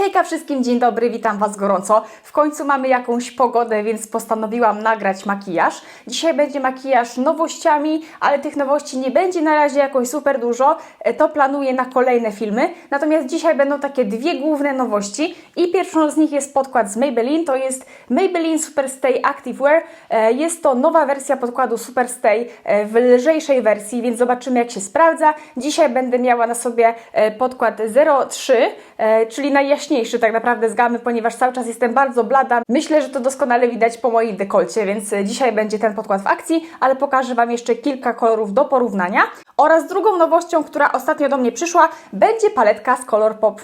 Hejka wszystkim, dzień dobry, witam Was gorąco. W końcu mamy jakąś pogodę, więc postanowiłam nagrać makijaż. Dzisiaj będzie makijaż nowościami, ale tych nowości nie będzie na razie jakoś super dużo. E, To planuję na kolejne filmy. Natomiast dzisiaj będą takie dwie główne nowości i pierwszą z nich jest podkład z Maybelline. To jest Maybelline Superstay Active Wear. E, Jest to nowa wersja podkładu Superstay e, w lżejszej wersji, więc zobaczymy jak się sprawdza. Dzisiaj będę miała na sobie podkład 03, e, czyli najjaśniejszy tak naprawdę z gamy, ponieważ cały czas jestem bardzo blada. Myślę, że to doskonale widać po moim dekolcie, więc e, dzisiaj będzie ten podkład w akcji, ale pokażę Wam jeszcze kilka kolorów do porównania. Oraz drugą nowością, która ostatnio do mnie przyszła, będzie paletka z Colourpop.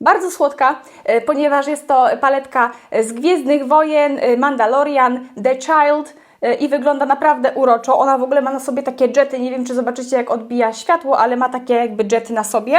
Bardzo słodka, e, ponieważ jest to paletka z Gwiezdnych Wojen, e, Mandalorian, The Child i wygląda naprawdę uroczo. Ona w ogóle ma na sobie takie jety, nie wiem czy zobaczycie jak odbija światło, ale ma takie jakby jety na sobie.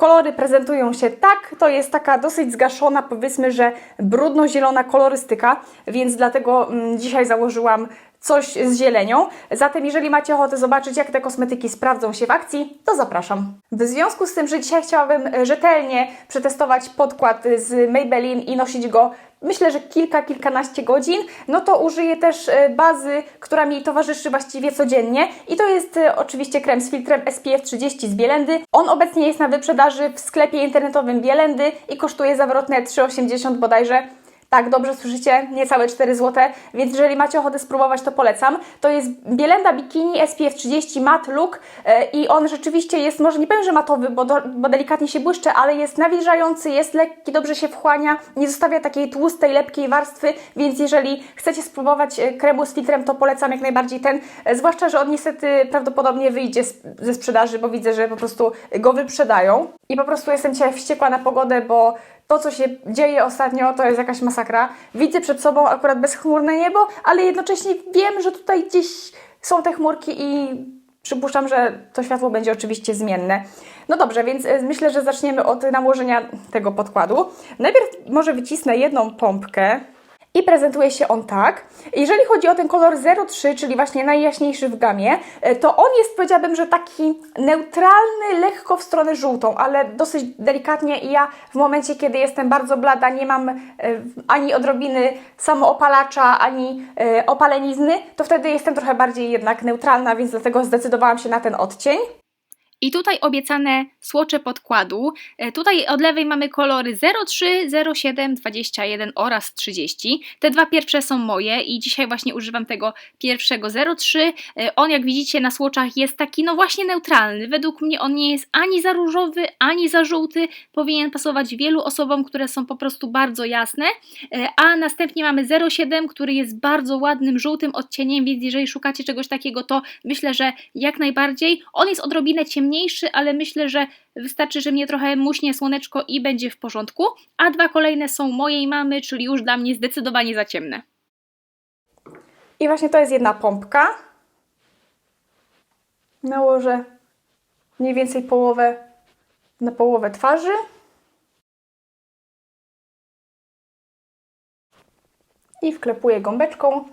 Kolory prezentują się tak, to jest taka dosyć zgaszona, powiedzmy, że brudno-zielona kolorystyka, więc dlatego mm, dzisiaj założyłam coś z zielenią. Zatem jeżeli macie ochotę zobaczyć, jak te kosmetyki sprawdzą się w akcji, to zapraszam. W związku z tym, że dzisiaj chciałabym e, rzetelnie przetestować podkład z Maybelline i nosić go myślę, że kilka, kilkanaście godzin, no to użyję też e, bazy, która mi towarzyszy właściwie codziennie i to jest e, oczywiście krem z filtrem SPF 30 z Bielendy. On obecnie jest na wyprzedaży w sklepie internetowym Bielendy i kosztuje zawrotne 3,80 bodajże. Tak, dobrze słyszycie, niecałe 4 zł, więc jeżeli macie ochotę spróbować, to polecam. To jest Bielenda Bikini SPF 30 Matte Look e, i on rzeczywiście jest, może nie powiem, że matowy, bo, do, bo delikatnie się błyszczy, ale jest nawilżający, jest lekki, dobrze się wchłania, nie zostawia takiej tłustej, lepkiej warstwy, więc jeżeli chcecie spróbować e, kremu z filtrem, to polecam jak najbardziej ten, e, zwłaszcza, że on niestety prawdopodobnie wyjdzie ze sprzedaży, bo widzę, że po prostu go wyprzedają. I po prostu jestem dzisiaj wściekła na pogodę, bo to, co się dzieje ostatnio, to jest jakaś masakra. Widzę przed sobą akurat bezchmurne niebo, ale jednocześnie wiem, że tutaj gdzieś są te chmurki i przypuszczam, że to światło będzie oczywiście zmienne. No dobrze, więc e, myślę, że zaczniemy od nałożenia tego podkładu. Najpierw może wycisnę jedną pompkę. I prezentuje się on tak. Jeżeli chodzi o ten kolor 03, czyli właśnie najjaśniejszy w gamie, e, to on jest, powiedziałabym, że taki neutralny, lekko w stronę żółtą, ale dosyć delikatnie i ja w momencie, kiedy jestem bardzo blada, nie mam e, ani odrobiny samoopalacza, ani e, opalenizny, to wtedy jestem trochę bardziej jednak neutralna, więc dlatego zdecydowałam się na ten odcień. I tutaj obiecane słocze podkładu. E, Tutaj od lewej mamy kolory 03, 07, 21 oraz 30. Te dwa pierwsze są moje i dzisiaj właśnie używam tego pierwszego 03. E, On jak widzicie na słoczach jest taki no właśnie neutralny. Według mnie on nie jest ani za różowy, ani za żółty. Powinien pasować wielu osobom, które są po prostu bardzo jasne. E, A następnie mamy 07, który jest bardzo ładnym żółtym odcieniem, więc jeżeli szukacie czegoś takiego, to myślę, że jak najbardziej. On jest odrobinę ciemniejszy, ale myślę, że wystarczy, że mnie trochę muśnie słoneczko i będzie w porządku. A dwa kolejne są mojej mamy, czyli już dla mnie zdecydowanie za ciemne. I właśnie to jest jedna pompka. Nałożę mniej więcej połowę na połowę twarzy. I wklepuję gąbeczką.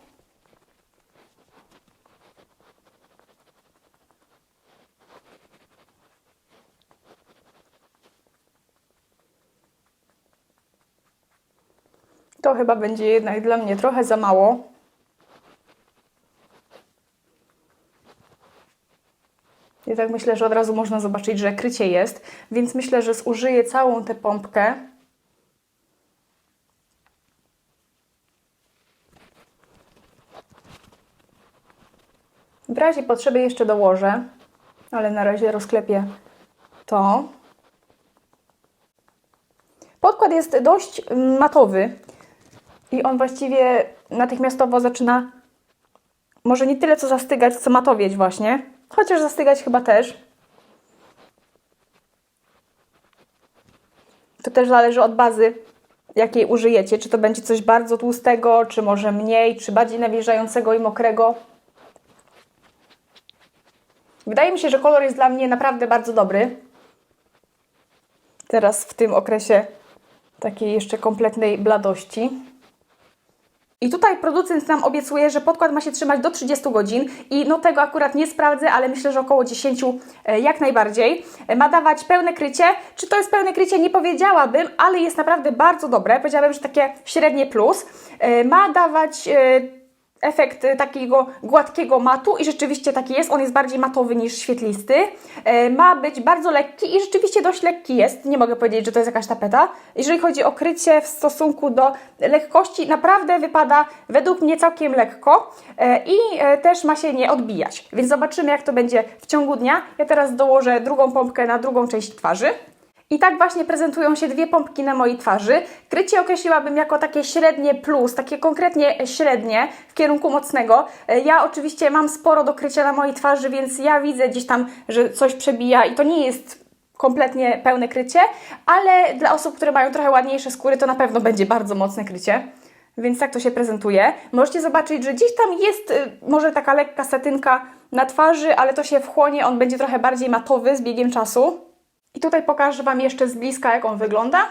To chyba będzie jednak dla mnie trochę za mało. I tak myślę, że od razu można zobaczyć, że krycie jest, więc myślę, że zużyję całą tę pompkę. W razie potrzeby jeszcze dołożę, ale na razie rozklepię to. Podkład jest dość matowy i on właściwie natychmiastowo zaczyna może nie tyle co zastygać, co matowieć właśnie. Chociaż zastygać chyba też. To też zależy od bazy, jakiej użyjecie. Czy to będzie coś bardzo tłustego, czy może mniej, czy bardziej nawilżającego i mokrego. Wydaje mi się, że kolor jest dla mnie naprawdę bardzo dobry. Teraz w tym okresie takiej jeszcze kompletnej bladości. I tutaj producent nam obiecuje, że podkład ma się trzymać do 30 godzin i no tego akurat nie sprawdzę, ale myślę, że około 10 e, jak najbardziej. E, Ma dawać pełne krycie. Czy to jest pełne krycie? Nie powiedziałabym, ale jest naprawdę bardzo dobre. Powiedziałabym, że takie średnie plus. E, Ma dawać efekt e, takiego gładkiego matu i rzeczywiście taki jest. On jest bardziej matowy niż świetlisty. E, Ma być bardzo lekki i rzeczywiście dość lekki jest. Nie mogę powiedzieć, że to jest jakaś tapeta. Jeżeli chodzi o krycie w stosunku do lekkości, naprawdę wypada według mnie całkiem lekko e, i e, też ma się nie odbijać. Więc zobaczymy, jak to będzie w ciągu dnia. Ja teraz dołożę drugą pompkę na drugą część twarzy. I tak właśnie prezentują się dwie pompki na mojej twarzy. Krycie określiłabym jako takie średnie plus, takie konkretnie średnie w kierunku mocnego. E, Ja oczywiście mam sporo do krycia na mojej twarzy, więc ja widzę gdzieś tam, że coś przebija i to nie jest kompletnie pełne krycie, ale dla osób, które mają trochę ładniejsze skóry, to na pewno będzie bardzo mocne krycie. Więc tak to się prezentuje. Możecie zobaczyć, że gdzieś tam jest y, może taka lekka satynka na twarzy, ale to się wchłonie, on będzie trochę bardziej matowy z biegiem czasu. I tutaj pokażę Wam jeszcze z bliska, jak on wygląda.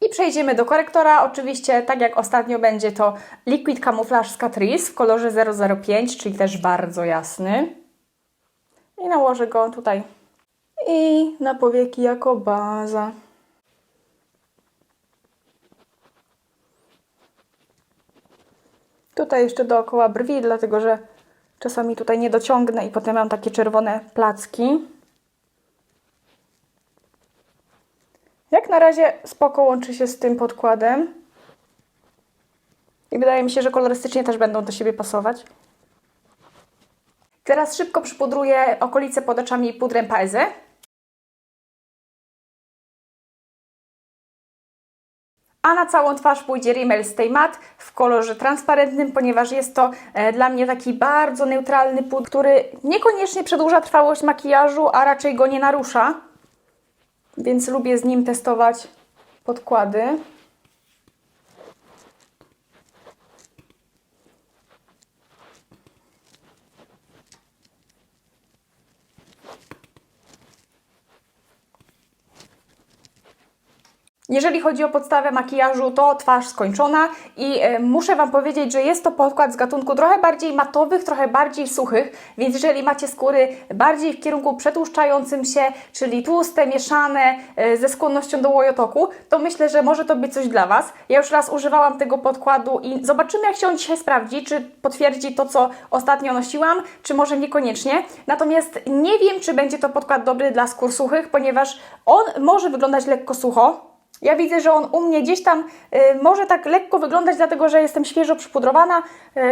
I przejdziemy do korektora. Oczywiście, tak jak ostatnio, będzie to Liquid Camouflage z Catrice w kolorze 005, czyli też bardzo jasny. I nałożę go tutaj. I na powieki jako baza. Tutaj jeszcze dookoła brwi, dlatego że czasami tutaj nie dociągnę i potem mam takie czerwone placki. Jak na razie spoko łączy się z tym podkładem. I wydaje mi się, że kolorystycznie też będą do siebie pasować. Teraz szybko przypudruję okolice pod oczami pudrem Paese. A na całą twarz pójdzie Rimmel Stay Matte w kolorze transparentnym, ponieważ jest to e, dla mnie taki bardzo neutralny pudr, który niekoniecznie przedłuża trwałość makijażu, a raczej go nie narusza. Więc lubię z nim testować podkłady. Jeżeli chodzi o podstawę makijażu, to twarz skończona i e, muszę Wam powiedzieć, że jest to podkład z gatunku trochę bardziej matowych, trochę bardziej suchych, więc jeżeli macie skóry bardziej w kierunku przetłuszczającym się, czyli tłuste, mieszane, e, ze skłonnością do łojotoku, to myślę, że może to być coś dla Was. Ja już raz używałam tego podkładu i zobaczymy, jak się on dzisiaj sprawdzi, czy potwierdzi to, co ostatnio nosiłam, czy może niekoniecznie. Natomiast nie wiem, czy będzie to podkład dobry dla skór suchych, ponieważ on może wyglądać lekko sucho, ja widzę, że on u mnie gdzieś tam y, może tak lekko wyglądać, dlatego że jestem świeżo przypudrowana.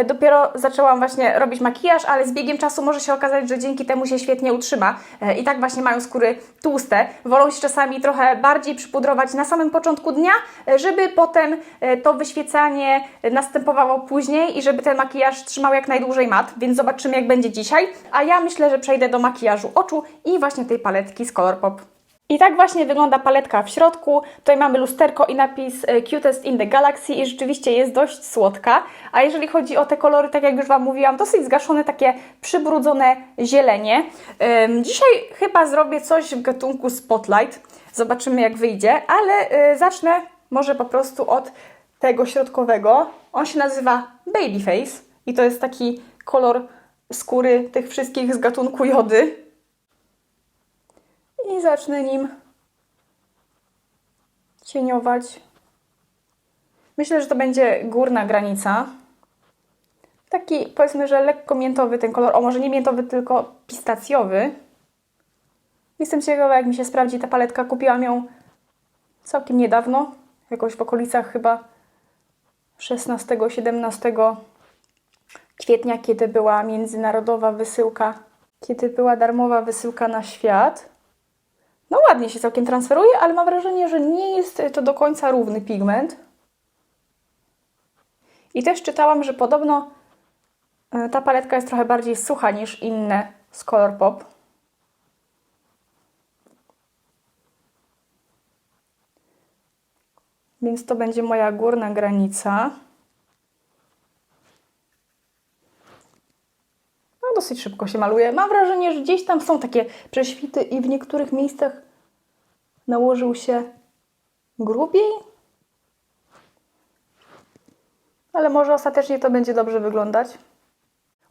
Y, dopiero zaczęłam właśnie robić makijaż, ale z biegiem czasu może się okazać, że dzięki temu się świetnie utrzyma. Y, I tak właśnie mają skóry tłuste. Wolą się czasami trochę bardziej przypudrować na samym początku dnia, y, żeby potem y, to wyświecanie następowało później i żeby ten makijaż trzymał jak najdłużej mat. Więc zobaczymy, jak będzie dzisiaj. A ja myślę, że przejdę do makijażu oczu i właśnie tej paletki z Colourpop. I tak właśnie wygląda paletka w środku. Tutaj mamy lusterko i napis e, Cutest in the Galaxy i rzeczywiście jest dość słodka. A jeżeli chodzi o te kolory, tak jak już Wam mówiłam, dosyć zgaszone, takie przybrudzone zielenie. Dzisiaj chyba zrobię coś w gatunku Spotlight. Zobaczymy jak wyjdzie, ale y, zacznę może po prostu od tego środkowego. On się nazywa Babyface i to jest taki kolor skóry tych wszystkich z gatunku jody i zacznę nim cieniować. Myślę, że to będzie górna granica. Taki powiedzmy, że lekko miętowy ten kolor, o może nie miętowy, tylko pistacjowy. Jestem ciekawa, jak mi się sprawdzi ta paletka. Kupiłam ją całkiem niedawno, jakoś w okolicach chyba 16-17 kwietnia, kiedy była międzynarodowa wysyłka, kiedy była darmowa wysyłka na świat. No ładnie się całkiem transferuje, ale mam wrażenie, że nie jest to do końca równy pigment. I też czytałam, że podobno e, ta paletka jest trochę bardziej sucha niż inne z Colourpop. Więc to będzie moja górna granica. No dosyć szybko się maluje. Mam wrażenie, że gdzieś tam są takie prześwity i w niektórych miejscach nałożył się grubiej. Ale może ostatecznie to będzie dobrze wyglądać.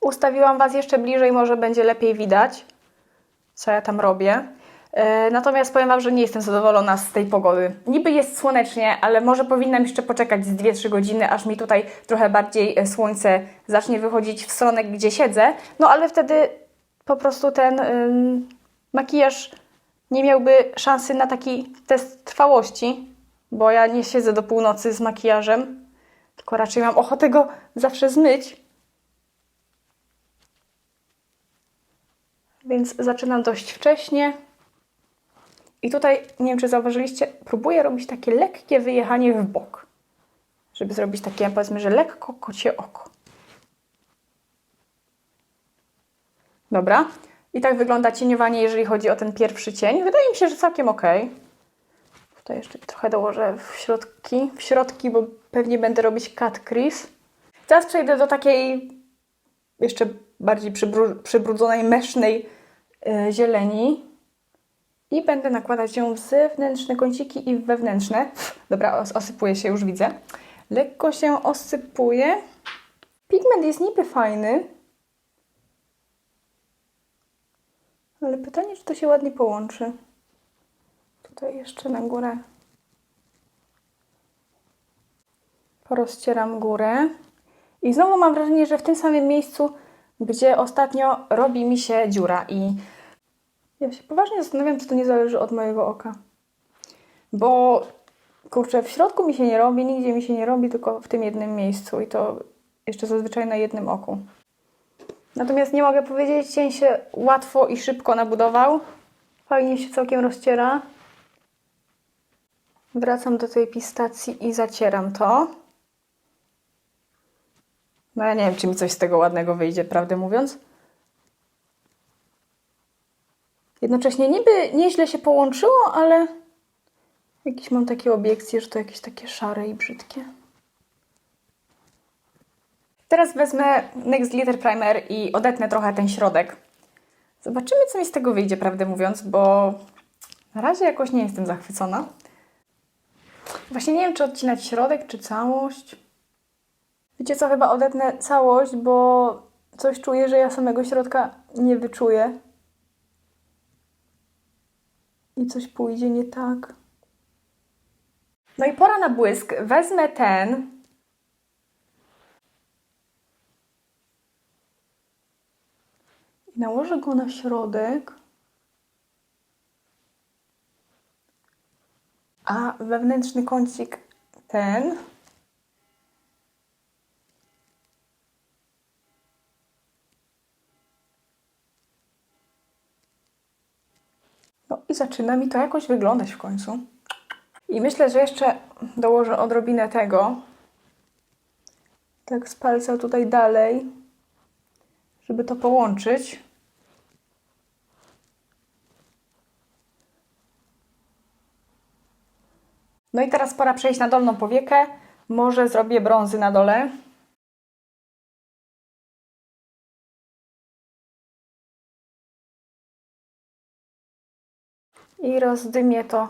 Ustawiłam Was jeszcze bliżej, może będzie lepiej widać, co ja tam robię. E, Natomiast powiem Wam, że nie jestem zadowolona z tej pogody. Niby jest słonecznie, ale może powinnam jeszcze poczekać z 2-3 godziny, aż mi tutaj trochę bardziej e, słońce zacznie wychodzić w stronę, gdzie siedzę. No ale wtedy po prostu ten makijaż nie miałby szansy na taki test trwałości, bo ja nie siedzę do północy z makijażem, tylko raczej mam ochotę go zawsze zmyć. Więc zaczynam dość wcześnie. I tutaj, nie wiem czy zauważyliście, próbuję robić takie lekkie wyjechanie w bok. Żeby zrobić takie, powiedzmy, że lekko kocie oko. Dobra. I tak wygląda cieniowanie, jeżeli chodzi o ten pierwszy cień. Wydaje mi się, że całkiem ok. Tutaj jeszcze trochę dołożę w środki, w środki, bo pewnie będę robić cut crease. Teraz przejdę do takiej jeszcze bardziej przybru- przybrudzonej, mesznej e, zieleni. I będę nakładać ją w zewnętrzne kąciki i w wewnętrzne. Dobra, os- osypuje się, już widzę. Lekko się osypuje. Pigment jest niby fajny. Ale pytanie, czy to się ładnie połączy. Tutaj jeszcze na górę. Porozcieram górę. I znowu mam wrażenie, że w tym samym miejscu, gdzie ostatnio robi mi się dziura. I ja się poważnie zastanawiam, czy to nie zależy od mojego oka. Bo kurczę, w środku mi się nie robi, nigdzie mi się nie robi, tylko w tym jednym miejscu. I to jeszcze zazwyczaj na jednym oku. Natomiast nie mogę powiedzieć, cień się łatwo i szybko nabudował. Fajnie się całkiem rozciera. Wracam do tej pistacji i zacieram to. No ja nie wiem, czy mi coś z tego ładnego wyjdzie, prawdę mówiąc. Jednocześnie niby nieźle się połączyło, ale jakieś mam takie obiekcje, że to jakieś takie szare i brzydkie. Teraz wezmę NYX Glitter Primer i odetnę trochę ten środek. Zobaczymy, co mi z tego wyjdzie, prawdę mówiąc, bo na razie jakoś nie jestem zachwycona. Właśnie nie wiem, czy odcinać środek, czy całość. Wiecie co, chyba odetnę całość, bo coś czuję, że ja samego środka nie wyczuję. I coś pójdzie nie tak. No i pora na błysk. Wezmę ten. I nałożę go na środek. A wewnętrzny kącik ten. Zaczyna mi to jakoś wyglądać w końcu. I myślę, że jeszcze dołożę odrobinę tego. Tak z palca tutaj dalej, żeby to połączyć. No i teraz pora przejść na dolną powiekę. Może zrobię brązy na dole. I rozdymię to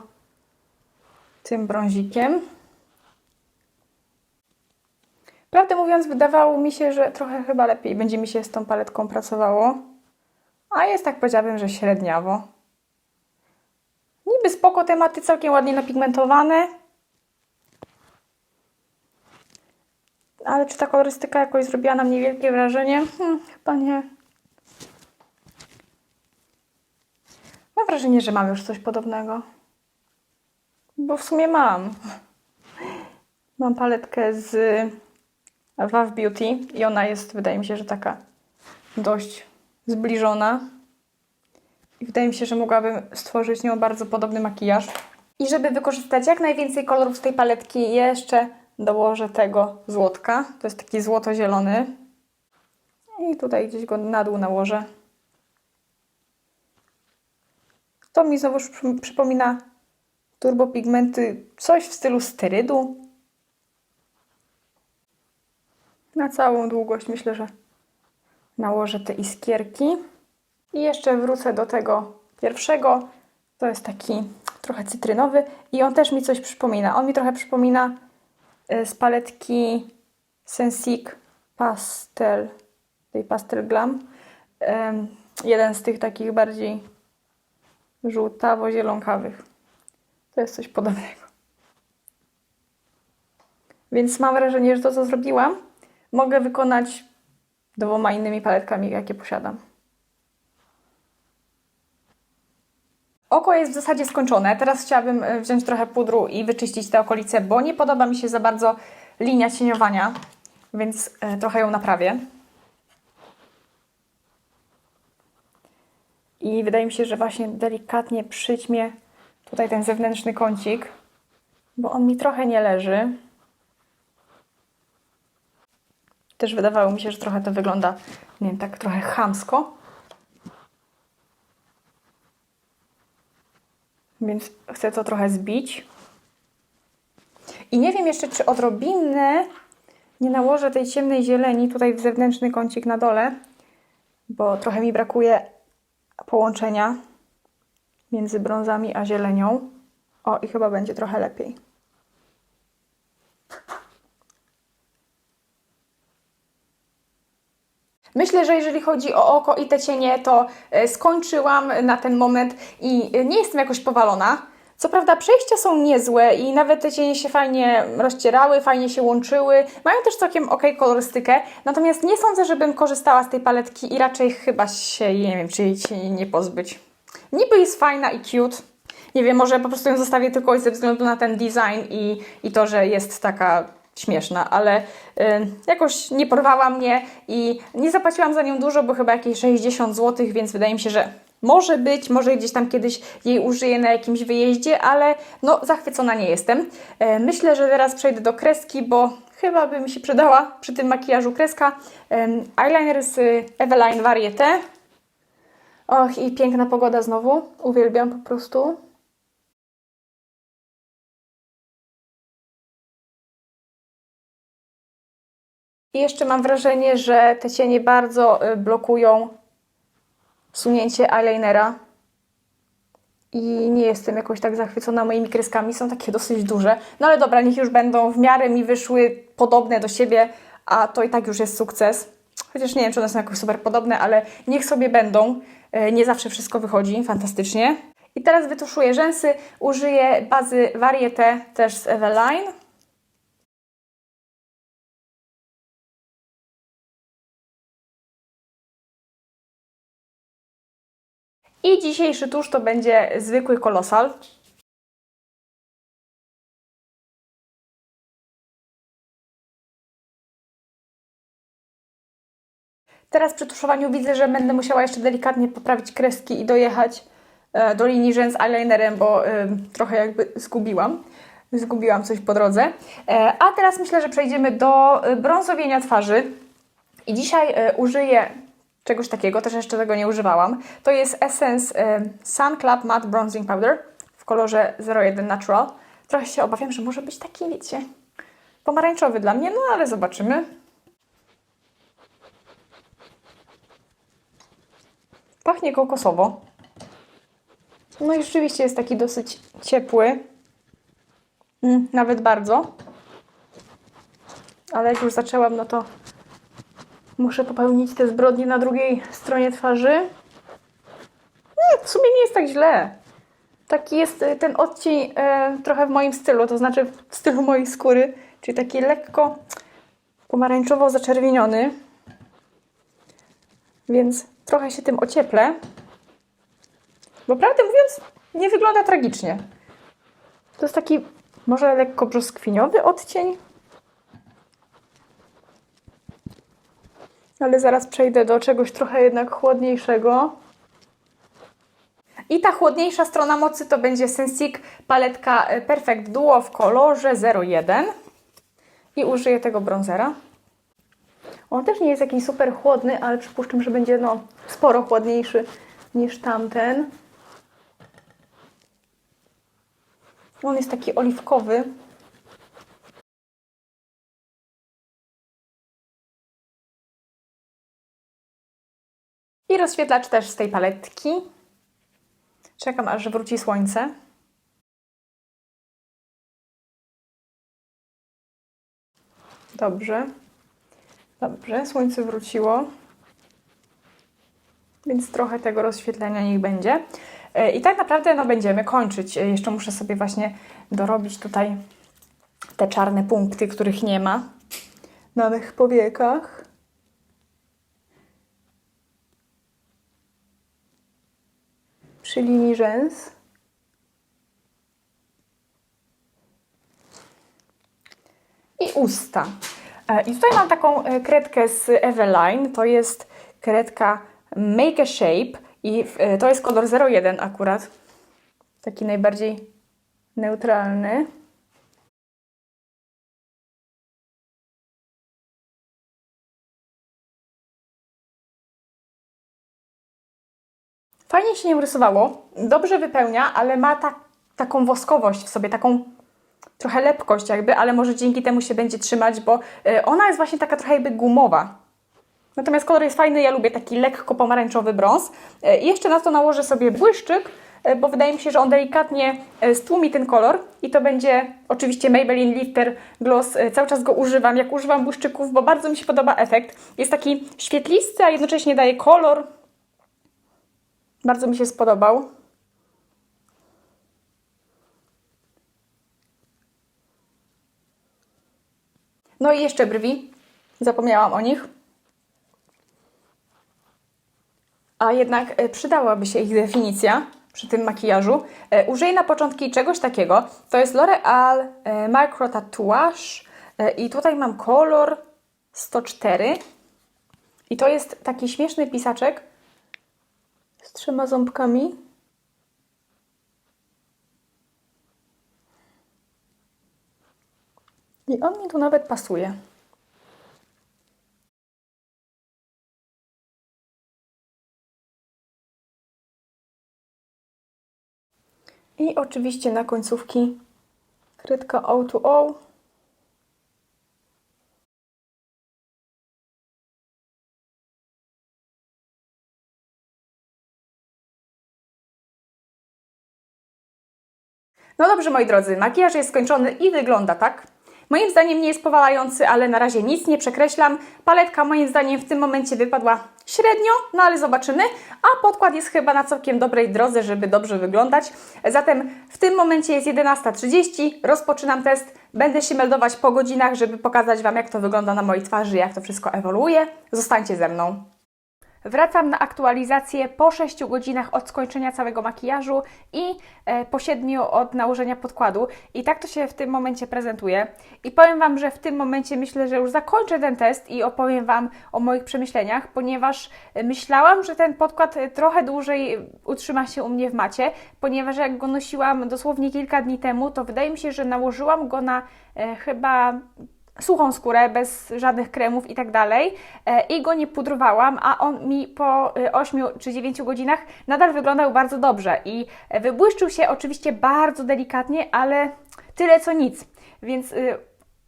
tym brązikiem. Prawdę mówiąc, wydawało mi się, że trochę chyba lepiej będzie mi się z tą paletką pracowało. A jest tak powiedziałabym, że średniawo. Niby spoko tematy, całkiem ładnie napigmentowane. Ale czy ta kolorystyka jakoś zrobiła na mnie wielkie wrażenie? Hmm, chyba nie. Mam wrażenie, że mam już coś podobnego. Bo w sumie mam. Mam paletkę z Wav Beauty i ona jest, wydaje mi się, że taka dość zbliżona. I wydaje mi się, że mogłabym stworzyć nią bardzo podobny makijaż. I żeby wykorzystać jak najwięcej kolorów z tej paletki, jeszcze dołożę tego złotka. To jest taki złoto-zielony. I tutaj gdzieś go na dół nałożę. To mi znowu przy- przypomina turbopigmenty, coś w stylu sterydu. Na całą długość myślę, że nałożę te iskierki. I jeszcze wrócę do tego pierwszego. To jest taki trochę cytrynowy i on też mi coś przypomina. On mi trochę przypomina y, z paletki Sensic Pastel, tej Pastel Glam. Jeden z tych takich bardziej żółtawo-zielonkawych. To jest coś podobnego. Więc mam wrażenie, że to, co zrobiłam, mogę wykonać dwoma innymi paletkami, jakie posiadam. Oko jest w zasadzie skończone. Teraz chciałabym e, wziąć trochę pudru i wyczyścić te okolice, bo nie podoba mi się za bardzo linia cieniowania, więc e, trochę ją naprawię. I wydaje mi się, że właśnie delikatnie przyćmię tutaj ten zewnętrzny kącik, bo on mi trochę nie leży. Też wydawało mi się, że trochę to wygląda, nie wiem, tak trochę chamsko. Więc chcę to trochę zbić. I nie wiem jeszcze, czy odrobinę nie nałożę tej ciemnej zieleni tutaj w zewnętrzny kącik na dole, bo trochę mi brakuje połączenia między brązami a zielenią. O, i chyba będzie trochę lepiej. Myślę, że jeżeli chodzi o oko i te cienie, to e, skończyłam na ten moment i e, nie jestem jakoś powalona. Co prawda przejścia są niezłe i nawet te cienie się fajnie rozcierały, fajnie się łączyły. Mają też całkiem ok kolorystykę, natomiast nie sądzę, żebym korzystała z tej paletki i raczej chyba się, nie wiem, czy jej nie pozbyć. Niby jest fajna i cute. Nie wiem, może po prostu ją zostawię tylko ze względu na ten design i, i to, że jest taka śmieszna, ale y, jakoś nie porwała mnie i nie zapłaciłam za nią dużo, bo chyba jakieś 60 zł, więc wydaje mi się, że może być, może gdzieś tam kiedyś jej użyję na jakimś wyjeździe, ale no zachwycona nie jestem. E, myślę, że teraz przejdę do kreski, bo chyba by mi się przydała przy tym makijażu kreska. Eyeliner z Eveline Varieté. Och, i piękna pogoda znowu. Uwielbiam po prostu. I jeszcze mam wrażenie, że te cienie bardzo y, blokują sunięcie eyelinera. I nie jestem jakoś tak zachwycona moimi kreskami, są takie dosyć duże. No ale dobra, niech już będą, w miarę mi wyszły podobne do siebie, a to i tak już jest sukces. Chociaż nie wiem, czy one są jakoś super podobne, ale niech sobie będą. Y, Nie zawsze wszystko wychodzi fantastycznie. I teraz wytuszuję rzęsy, użyję bazy Varieté też z Eveline. I dzisiejszy tusz to będzie zwykły kolosal. Teraz przy tuszowaniu widzę, że będę musiała jeszcze delikatnie poprawić kreski i dojechać e, do linii rzęs eyelinerem, bo e, trochę jakby zgubiłam. Zgubiłam coś po drodze. E, A teraz myślę, że przejdziemy do brązowienia twarzy. I dzisiaj użyję czegoś takiego, też jeszcze tego nie używałam. To jest Essence e, Sun Club Matte Bronzing Powder w kolorze 01 Natural. Trochę się obawiam, że może być taki, wiecie, pomarańczowy dla mnie, no ale zobaczymy. Pachnie kokosowo. No i rzeczywiście jest taki dosyć ciepły. Mm, nawet bardzo. Ale jak już zaczęłam, no to muszę popełnić te zbrodnie na drugiej stronie twarzy. Nie, w sumie nie jest tak źle. Taki jest y, ten odcień e, trochę w moim stylu, to znaczy w stylu mojej skóry, czyli taki lekko pomarańczowo zaczerwieniony. Więc trochę się tym ocieplę. Bo prawdę mówiąc, nie wygląda tragicznie. To jest taki może lekko brzoskwiniowy odcień. Ale zaraz przejdę do czegoś trochę jednak chłodniejszego. I ta chłodniejsza strona mocy to będzie Sensic paletka e, Perfect Duo w kolorze 01. I użyję tego bronzera. On też nie jest jakiś super chłodny, ale przypuszczam, że będzie no, sporo chłodniejszy niż tamten. On jest taki oliwkowy. I rozświetlacz też z tej paletki. Czekam aż wróci słońce. Dobrze. Dobrze, słońce wróciło. Więc trochę tego rozświetlenia niech będzie. E, I tak naprawdę no, będziemy kończyć. E, Jeszcze muszę sobie właśnie dorobić tutaj te czarne punkty, których nie ma na mych powiekach. Linii rzęs. I usta. E, I tutaj mam taką e, kredkę z Eveline. To jest kredka Make a Shape i e, to jest kolor 01 akurat. Taki najbardziej neutralny. Fajnie się nie rysowało, dobrze wypełnia, ale ma ta, taką woskowość w sobie, taką trochę lepkość jakby, ale może dzięki temu się będzie trzymać, bo y, ona jest właśnie taka trochę jakby gumowa. Natomiast kolor jest fajny, ja lubię taki lekko pomarańczowy brąz. Y, I jeszcze na to nałożę sobie błyszczyk, y, bo wydaje mi się, że on delikatnie stłumi ten kolor i to będzie oczywiście Maybelline Lifter Gloss. Cały czas go używam, jak używam błyszczyków, bo bardzo mi się podoba efekt. Jest taki świetlisty, a jednocześnie daje kolor. Bardzo mi się spodobał. No i jeszcze brwi. Zapomniałam o nich. A jednak e, przydałaby się ich definicja przy tym makijażu. E, Użyję na początki czegoś takiego. To jest L'Oreal e, Micro Tatouage e, i tutaj mam kolor 104. I to jest taki śmieszny pisaczek z trzema ząbkami. I on mi tu nawet pasuje. I oczywiście na końcówki kredka O2O. No dobrze, moi drodzy, makijaż jest skończony i wygląda tak. Moim zdaniem nie jest powalający, ale na razie nic nie przekreślam. Paletka moim zdaniem w tym momencie wypadła średnio, no ale zobaczymy. A podkład jest chyba na całkiem dobrej drodze, żeby dobrze wyglądać. Zatem w tym momencie jest 11.30, rozpoczynam test. Będę się meldować po godzinach, żeby pokazać Wam, jak to wygląda na mojej twarzy, jak to wszystko ewoluuje. Zostańcie ze mną. Wracam na aktualizację po 6 godzinach od skończenia całego makijażu i e, po 7 od nałożenia podkładu. I tak to się w tym momencie prezentuje. I powiem Wam, że w tym momencie myślę, że już zakończę ten test i opowiem Wam o moich przemyśleniach, ponieważ e, myślałam, że ten podkład e, trochę dłużej utrzyma się u mnie w macie, ponieważ jak go nosiłam dosłownie kilka dni temu, to wydaje mi się, że nałożyłam go na chyba suchą skórę, bez żadnych kremów i tak dalej e, i go nie pudrowałam, a on mi po e, 8 czy 9 godzinach nadal wyglądał bardzo dobrze. I e, wybłyszczył się oczywiście bardzo delikatnie, ale tyle co nic, więc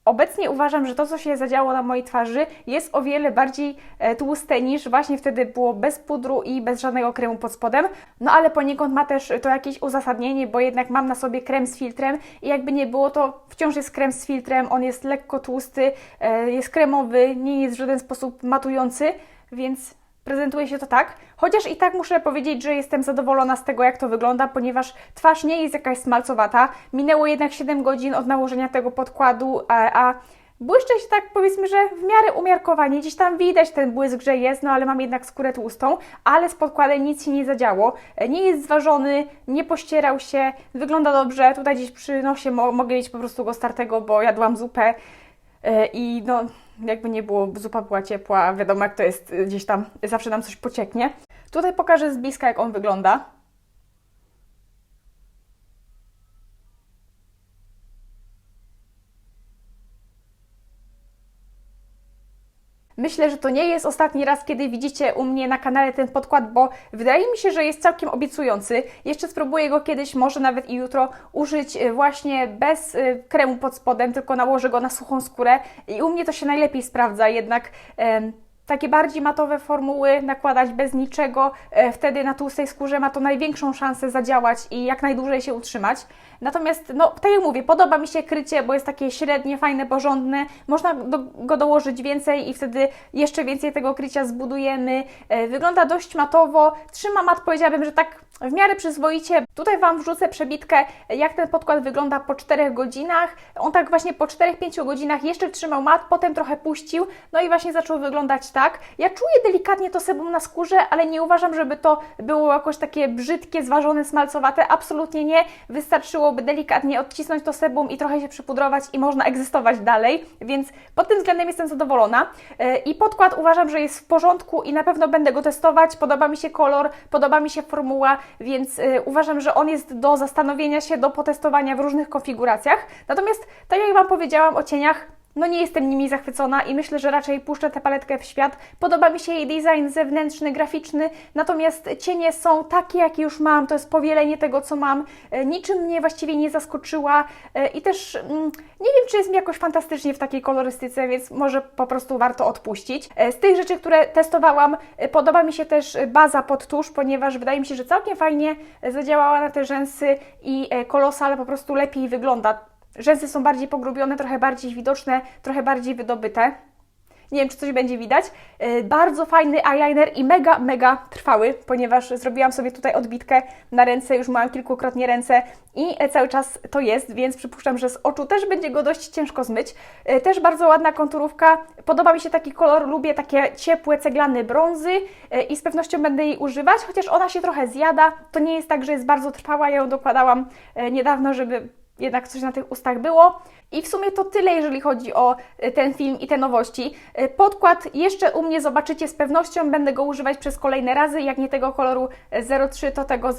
Obecnie uważam, że to, co się zadziało na mojej twarzy, jest o wiele bardziej e, tłuste niż właśnie wtedy było bez pudru i bez żadnego kremu pod spodem. No ale poniekąd ma też to jakieś uzasadnienie, bo jednak mam na sobie krem z filtrem i jakby nie było, to wciąż jest krem z filtrem. On jest lekko tłusty, e, jest kremowy, nie jest w żaden sposób matujący, więc prezentuje się to tak. Chociaż i tak muszę powiedzieć, że jestem zadowolona z tego, jak to wygląda, ponieważ twarz nie jest jakaś smalcowata. Minęło jednak 7 godzin od nałożenia tego podkładu, a, a błyszczę się tak powiedzmy, że w miarę umiarkowanie. Gdzieś tam widać ten błysk, że jest, no ale mam jednak skórę tłustą, ale z podkładem nic się nie zadziało. Nie jest zważony, nie pościerał się, wygląda dobrze. Tutaj gdzieś przy nosie mo mogę mieć po prostu go startego, bo jadłam zupę i no jakby nie było, zupa była ciepła, wiadomo jak to jest gdzieś tam, zawsze nam coś pocieknie. Tutaj pokażę z bliska, jak on wygląda. Myślę, że to nie jest ostatni raz, kiedy widzicie u mnie na kanale ten podkład, bo wydaje mi się, że jest całkiem obiecujący. Jeszcze spróbuję go kiedyś, może nawet i jutro, użyć y, właśnie bez y, kremu pod spodem, tylko nałożę go na suchą skórę i u mnie to się najlepiej sprawdza, jednak takie bardziej matowe formuły nakładać bez niczego. E, Wtedy na tłustej skórze ma to największą szansę zadziałać i jak najdłużej się utrzymać. Natomiast, no, tak jak mówię, podoba mi się krycie, bo jest takie średnie, fajne, porządne. Można do, go dołożyć więcej i wtedy jeszcze więcej tego krycia zbudujemy. E, Wygląda dość matowo. Trzyma mat, powiedziałabym, że tak w miarę przyzwoicie. Tutaj Wam wrzucę przebitkę, jak ten podkład wygląda po 4 godzinach. On tak właśnie po 4-5 godzinach jeszcze trzymał mat, potem trochę puścił, no i właśnie zaczął wyglądać tak. Ja czuję delikatnie to sebum na skórze, ale nie uważam, żeby to było jakoś takie brzydkie, zważone, smalcowate. Absolutnie nie. Wystarczyłoby delikatnie odcisnąć to sebum i trochę się przypudrować i można egzystować dalej, więc pod tym względem jestem zadowolona. E, I podkład uważam, że jest w porządku i na pewno będę go testować. Podoba mi się kolor, podoba mi się formuła, więc y, uważam, że on jest do zastanowienia się, do potestowania w różnych konfiguracjach. Natomiast, tak jak Wam powiedziałam o cieniach, no nie jestem nimi zachwycona i myślę, że raczej puszczę tę paletkę w świat. Podoba mi się jej design zewnętrzny, graficzny, natomiast cienie są takie, jakie już mam. To jest powielenie tego, co mam. E, Niczym mnie właściwie nie zaskoczyła e, i też mm, nie wiem, czy jest mi jakoś fantastycznie w takiej kolorystyce, więc może po prostu warto odpuścić. E, Z tych rzeczy, które testowałam, podoba mi się też baza pod tusz, ponieważ wydaje mi się, że całkiem fajnie zadziałała na te rzęsy i kolosal po prostu lepiej wygląda. Rzęsy są bardziej pogrubione, trochę bardziej widoczne, trochę bardziej wydobyte. Nie wiem, czy coś będzie widać. Yy, Bardzo fajny eyeliner i mega, mega trwały, ponieważ zrobiłam sobie tutaj odbitkę na ręce, już mam kilkukrotnie ręce i e, cały czas to jest, więc przypuszczam, że z oczu też będzie go dość ciężko zmyć. Yy, Też bardzo ładna konturówka. Podoba mi się taki kolor, lubię takie ciepłe, ceglane brązy i z pewnością będę jej używać, chociaż ona się trochę zjada. To nie jest tak, że jest bardzo trwała, ja ją dokładałam niedawno, żeby jednak coś na tych ustach było. I w sumie to tyle, jeżeli chodzi o y, ten film i te nowości. Y, Podkład jeszcze u mnie zobaczycie z pewnością, będę go używać przez kolejne razy, jak nie tego koloru y, 03, to tego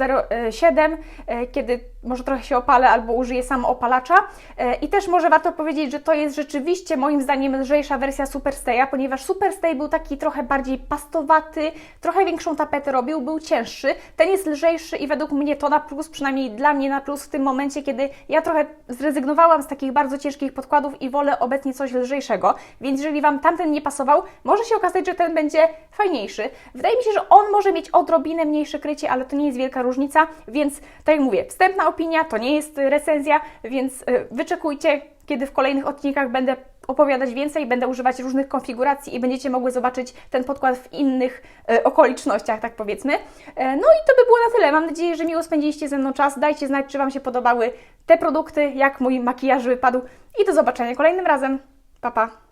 07, y, kiedy może trochę się opalę albo użyję sam opalacza. I też może warto powiedzieć, że to jest rzeczywiście moim zdaniem lżejsza wersja Superstaya, ponieważ Superstay był taki trochę bardziej pastowaty, trochę większą tapetę robił, był cięższy. Ten jest lżejszy i według mnie to na plus, przynajmniej dla mnie na plus w tym momencie, kiedy ja trochę zrezygnowałam z takich bardzo ciężkich podkładów i wolę obecnie coś lżejszego. Więc jeżeli Wam tamten nie pasował, może się okazać, że ten będzie fajniejszy. Wydaje mi się, że on może mieć odrobinę mniejsze krycie, ale to nie jest wielka różnica, więc tak jak mówię, wstępna opinia to nie jest recenzja, więc y, wyczekujcie, kiedy w kolejnych odcinkach będę opowiadać więcej, będę używać różnych konfiguracji i będziecie mogły zobaczyć ten podkład w innych e, okolicznościach, tak powiedzmy. E, no i to by było na tyle. Mam nadzieję, że miło spędziliście ze mną czas. Dajcie znać, czy Wam się podobały te produkty, jak mój makijaż wypadł i do zobaczenia kolejnym razem. Pa, pa!